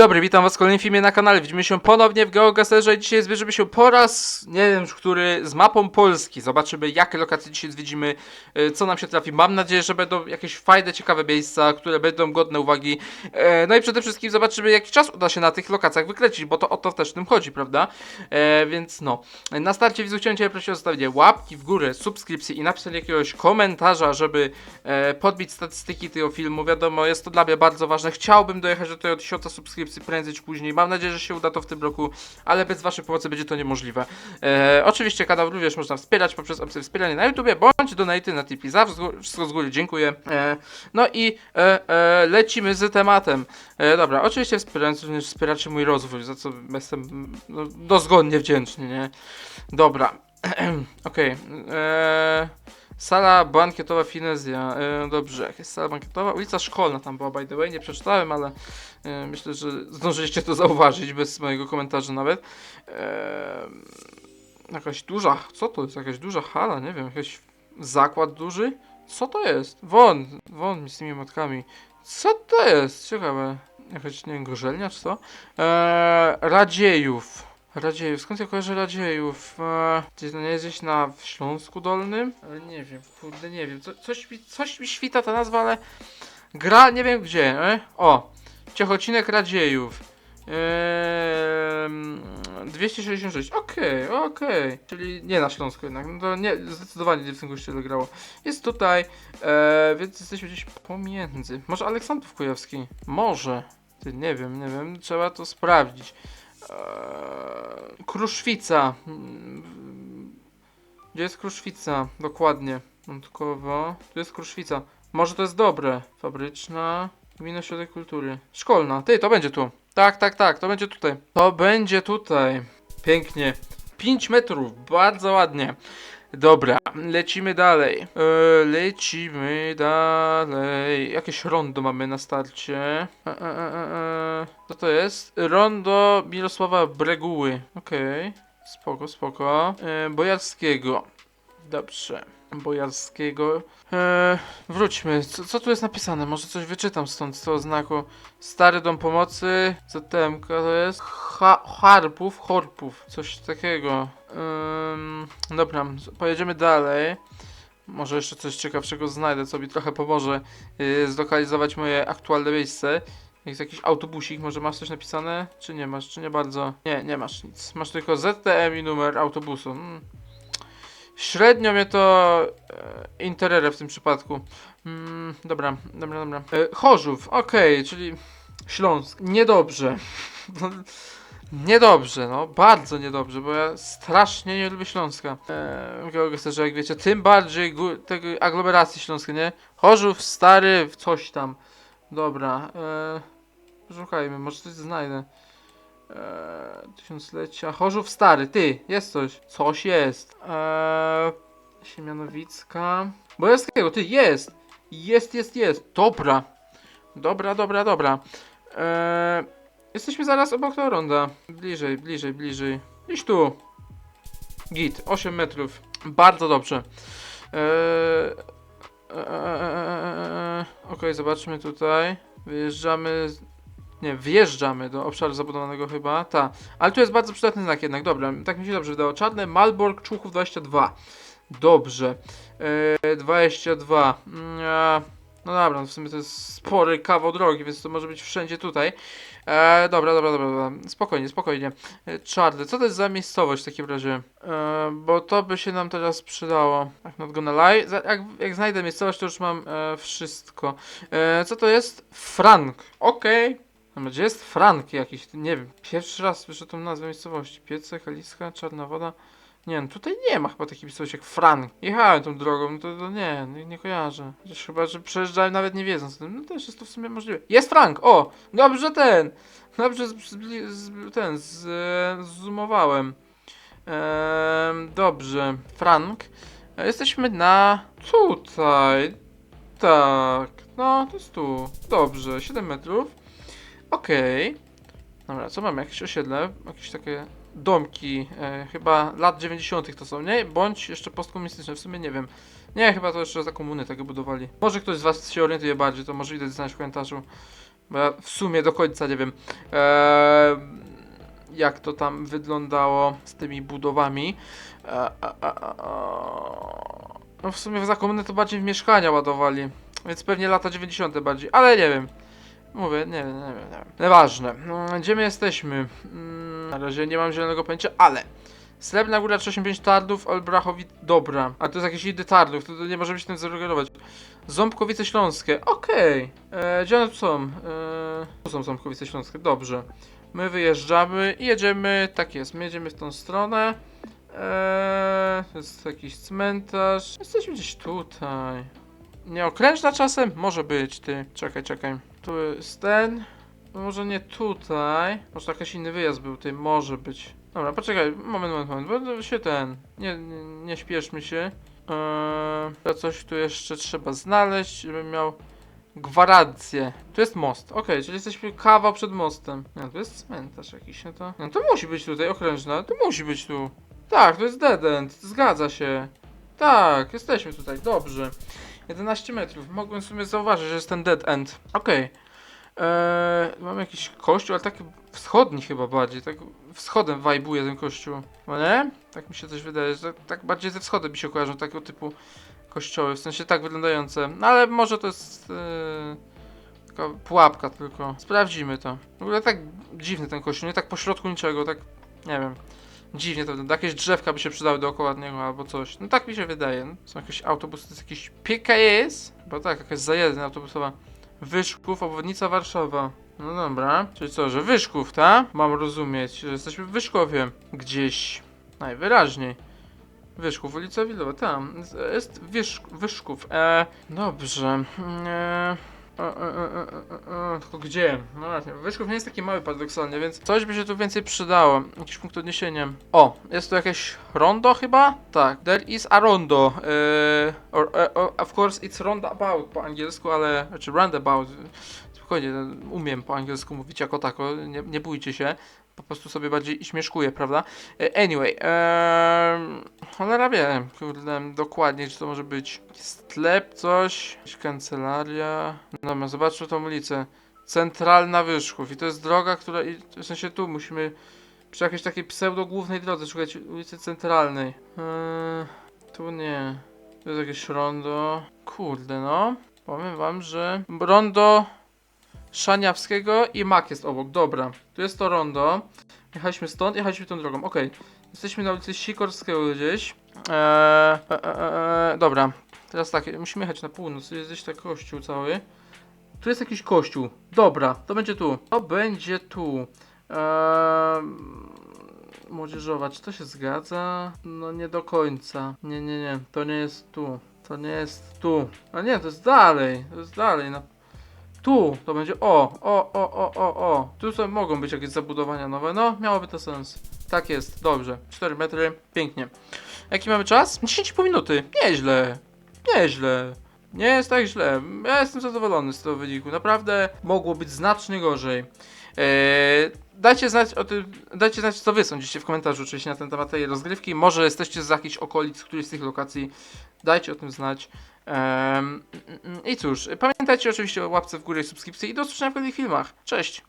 dobry, witam was w kolejnym filmie na kanale. Widzimy się ponownie w GeoGuessrze i dzisiaj zbierzemy się po raz, nie wiem który, z mapą Polski. Zobaczymy jakie lokacje dzisiaj zwiedzimy, e, co nam się trafi. Mam nadzieję, że będą jakieś fajne, ciekawe miejsca, które będą godne uwagi. E, No i przede wszystkim zobaczymy jaki czas uda się na tych lokacjach wykręcić, bo to o to też w tym chodzi, prawda? E, Więc no, na starcie widzu chciałem Cię prosić o zostawienie łapki w górę, subskrypcji i napisanie jakiegoś komentarza, żeby podbić statystyki tego filmu. Wiadomo, jest to dla mnie bardzo ważne. Chciałbym dojechać do tego 1000 subskrypcji prędzej czy później. Mam nadzieję, że się uda to w tym roku, ale bez Waszej pomocy będzie to niemożliwe. E, oczywiście kanał również można wspierać poprzez opcję wspierania na YouTubie bądź donaty na Tipeee. Zawsze z góry- wszystko z góry dziękuję. E, no i e, e, lecimy z tematem. E, dobra, oczywiście wspierając również wspieracie mój rozwój, za co jestem no, dozgodnie wdzięczny, nie? Dobra. Okej. e, Sala bankietowa Finezja. E, dobrze, jest sala bankietowa? Ulica Szkolna tam była, by the way, nie przeczytałem, ale e, myślę, że zdążyliście to zauważyć bez mojego komentarza nawet. E, jakaś duża, co to jest? Jakaś duża hala, nie wiem, jakiś zakład duży? Co to jest? Won, won mi z tymi motkami. Co to jest? Ciekawe. Jakaś, nie wiem, gorzelnia czy co? Radziejów. Radziejów, skąd ja kojarzę Radziejów? Eee, nie gdzieś na Śląsku Dolnym? Ale nie wiem, kurde, nie wiem. Co, coś, mi, coś mi świta ta nazwa, ale gra nie wiem gdzie. E? O, Ciechocinek Radziejów. Eee, 266, okej, okej. Czyli nie na Śląsku jednak, no to nie, zdecydowanie nie w tym kościele grało. Jest tutaj, eee, więc jesteśmy gdzieś pomiędzy. Może Aleksandrów Kujawski? Może. Ty, nie wiem, nie wiem, trzeba to sprawdzić. Eee, Kruszwica. Mm, Gdzie jest Kruszwica? Dokładnie. Wątkowo. Tu jest Kruszwica. Może to jest dobre. Fabryczna. Gmina Ośrodek Kultury. Szkolna. Ty, to będzie tu. Tak, tak, tak. To będzie tutaj. To będzie tutaj. Pięknie. 5 metrów. Bardzo ładnie. Dobra, lecimy dalej. Eee, lecimy dalej. Jakieś rondo mamy na starcie. E, e, e, e, e. Co to jest? Rondo Mirosława Breguły. Okej. Spoko, spoko. E, Bojarskiego. Dobrze. Bojarskiego. E, wróćmy. Co, co tu jest napisane? Może coś wyczytam stąd z tego znaku. Stary Dom Pomocy. ZTM to jest? Ha, harpów, Horpów. Coś takiego. Ym, dobra, pojedziemy dalej. Może jeszcze coś ciekawszego znajdę, co mi trochę pomoże yy, zlokalizować moje aktualne miejsce. Jest jakiś autobusik, może masz coś napisane? Czy nie masz, czy nie bardzo? Nie, nie masz nic. Masz tylko ZTM i numer autobusu. Mm. Średnio mnie to e, interesuje w tym przypadku. Mm, dobra, dobra, dobra. E, Chorzów, okej, czyli Śląsk. Niedobrze. Niedobrze, no, bardzo niedobrze, bo ja strasznie nie lubię Śląska. Eee, Geogesterze, jak wiecie, tym bardziej tego aglomeracji śląskiej, nie? Chorzów, stary, coś tam. Dobra, eee, szukajmy, może coś znajdę. Eee, tysiąclecia, Chorzów, stary, ty, jest coś. Coś jest. Eee, Siemianowicka. Bojarskiego, ty, jest. Jest, jest, jest. Dobra. Dobra, dobra, dobra. Eee, Jesteśmy zaraz obok tego ronda. Bliżej, bliżej, bliżej. Iść tu. Git, 8 metrów. Bardzo dobrze. Eee, eee, Okej, zobaczmy tutaj. Wyjeżdżamy. Nie, wjeżdżamy do obszaru zabudowanego chyba. Ta. Ale tu jest bardzo przydatny znak jednak. Dobra, tak mi się dobrze wydało. Czarny Malbork Człuchów 22. Dobrze. Eee, 22. Mm, a, No dobra, no w sumie to jest spory kawał drogi, więc to może być wszędzie tutaj. E, dobra, dobra, dobra, dobra. Spokojnie, spokojnie. E, Czarny, co to jest za miejscowość w takim razie? E, bo to by się nam teraz przydało. Tak, not gonna lie. Za, jak, jak znajdę miejscowość, to już mam e, wszystko. E, co to jest? Frank. Okej. Okay. Gdzie jest Frank jakiś? Nie wiem. Pierwszy raz słyszę tą nazwę miejscowości. Piece, Kaliska, Czarna Woda. Nie, no tutaj nie ma chyba takiej miejscowości jak Frank. Jechałem tą drogą, no to, to nie, nie, nie kojarzę. Chociaż chyba, że przejeżdżałem nawet nie wiedząc o tym. No też jest to w sumie możliwe. Jest Frank! O! Dobrze ten! Dobrze z, z, z, ten, z, zoomowałem. Dobrze. Frank. E, Jesteśmy na tutaj. Tak. No, to jest tu. Dobrze. 7 metrów. Okej. Dobra, co mamy? Jakieś osiedle? Jakieś takie domki, e, chyba lat 90. to są, nie? Bądź jeszcze postkomunistyczne, w sumie nie wiem. Nie, chyba to jeszcze za komuny tego budowali. Może ktoś z Was się orientuje bardziej, to może widać znać w komentarzu. Bo ja w sumie do końca nie wiem, e, jak to tam wyglądało z tymi budowami. E, a, a, a. No w sumie w zakomuny to bardziej w mieszkania ładowali, więc pewnie lata 90. bardziej, ale nie wiem. Mówię, nie wiem, nie wiem, nie wiem. Nieważne. Mm, Gdzie my jesteśmy? Mm, Na razie nie mam zielonego pojęcia, ale... Srebrna Góra 385 Tardów, Olbrachowic... Dobra, a to jest jakieś idy Tardów, to, nie możemy się tym zareagować. Ząbkowice Śląskie, okej. Okay. Gdzie one są? E, tu są Ząbkowice Śląskie, dobrze. My wyjeżdżamy i jedziemy, tak jest, my jedziemy w tą stronę. Eee, jest jakiś cmentarz. Jesteśmy gdzieś tutaj. Nie okrężna czasem? Może być, ty. Czekaj, czekaj. Tu jest ten. No Może nie tutaj. Może jakaś inny wyjazd był, ty. Może być. Dobra, poczekaj. Moment, moment, moment. Bo się ten. Nie, nie, nie śpieszmy się. Eee, coś tu jeszcze trzeba znaleźć, żebym miał gwarancję. Tu jest most. Okej, czyli jesteśmy kawał przed mostem. No, to jest cmentarz jakiś, no to... No to musi być tutaj okrężna. To musi być tu. Tak, to jest dead end. Zgadza się. Tak, jesteśmy tutaj. Dobrze. 11 metrów. Mogłem w sumie zauważyć, że jest ten dead end. Okej. Eee, mam jakiś kościół, ale taki wschodni chyba bardziej. Tak wschodem wajbuje ten kościół. No nie? Tak mi się coś wydaje, że tak, bardziej ze wschodem mi się kojarzą takiego typu kościoły. W sensie tak wyglądające. No ale może to jest... Eee, pułapka tylko. Sprawdzimy to. W ogóle tak dziwny ten kościół, nie tak po środku niczego, tak... Nie wiem. Dziwnie to. Jakieś drzewka by się przydały dookoła niego albo coś. No tak mi się wydaje. No, Są jakieś autobusy, to jest jakiś PKS? Bo tak, jakaś zajezdnia autobusowa. Wyszków, obwodnica Warszawa. No dobra. Czyli co, że Wyszków, tak? Mam rozumieć, że jesteśmy w Wyszkowie. Gdzieś. Najwyraźniej. Wyszków, ulica Wilowa, tam. Jest- Wyszk, Wyszków. E, dobrze. E, e, e, e, e, tylko gdzie? No właśnie, Wyszków nie jest taki mały paradoksalnie, więc coś by się tu więcej przydało. Jakiś punkt odniesienia. O, jest tu jakieś rondo chyba? Tak, there is a rondo. E, or, e, o- of course it's roundabout po angielsku, ale, znaczy roundabout. Spokojnie, umiem po angielsku mówić jako tako, nie, nie bójcie się. Prostu sobie bardziej śmieszkuję, prawda? E, Anyway, um, cholera wie, kurde, dokładnie, czy to może być sklep, coś, jakaś kancelaria. Dobra, zobaczmy tą ulicę. Centralna Wyszków i to jest droga, która, w sensie tu musimy przy jakiejś takiej pseudo głównej drodze szukać ulicy Centralnej. Eee, tu nie. Tu jest jakieś rondo. Kurde no. Powiem wam, że rondo Szaniawskiego i Mak jest obok. Dobra, tu jest to rondo. Jechaliśmy stąd, jechaliśmy tą drogą. Okej. Jesteśmy na ulicy Sikorskiego gdzieś. Eee, e, e, e, dobra, teraz tak, musimy jechać na północ. Jest gdzieś ten kościół cały. Tu jest jakiś kościół. Dobra, to będzie tu. To będzie tu. Eee, młodzieżowa, czy to się zgadza? No nie do końca. Nie, nie, nie, to nie jest tu. To nie jest tu. A nie, to jest dalej. To jest dalej. No. Tu to będzie. O, o, o, o, o, o. Tu są, mogą być jakieś zabudowania nowe. No, miałoby to sens. Tak jest, dobrze. 4 metry, pięknie. Jaki mamy czas? 10,5 minuty. Nieźle. Nieźle. Nie jest tak źle. Ja jestem zadowolony z tego wyniku. Naprawdę mogło być znacznie gorzej. Eee, dajcie znać o tym, dajcie znać co wy sądzicie w komentarzu oczywiście na ten temat tej rozgrywki. Może jesteście z jakichś okolic, któryś z tych lokacji. Dajcie o tym znać. Em, I cóż, pamiętajcie oczywiście o łapce w górę i subskrypcji i do usłyszenia w kolejnych filmach. Cześć!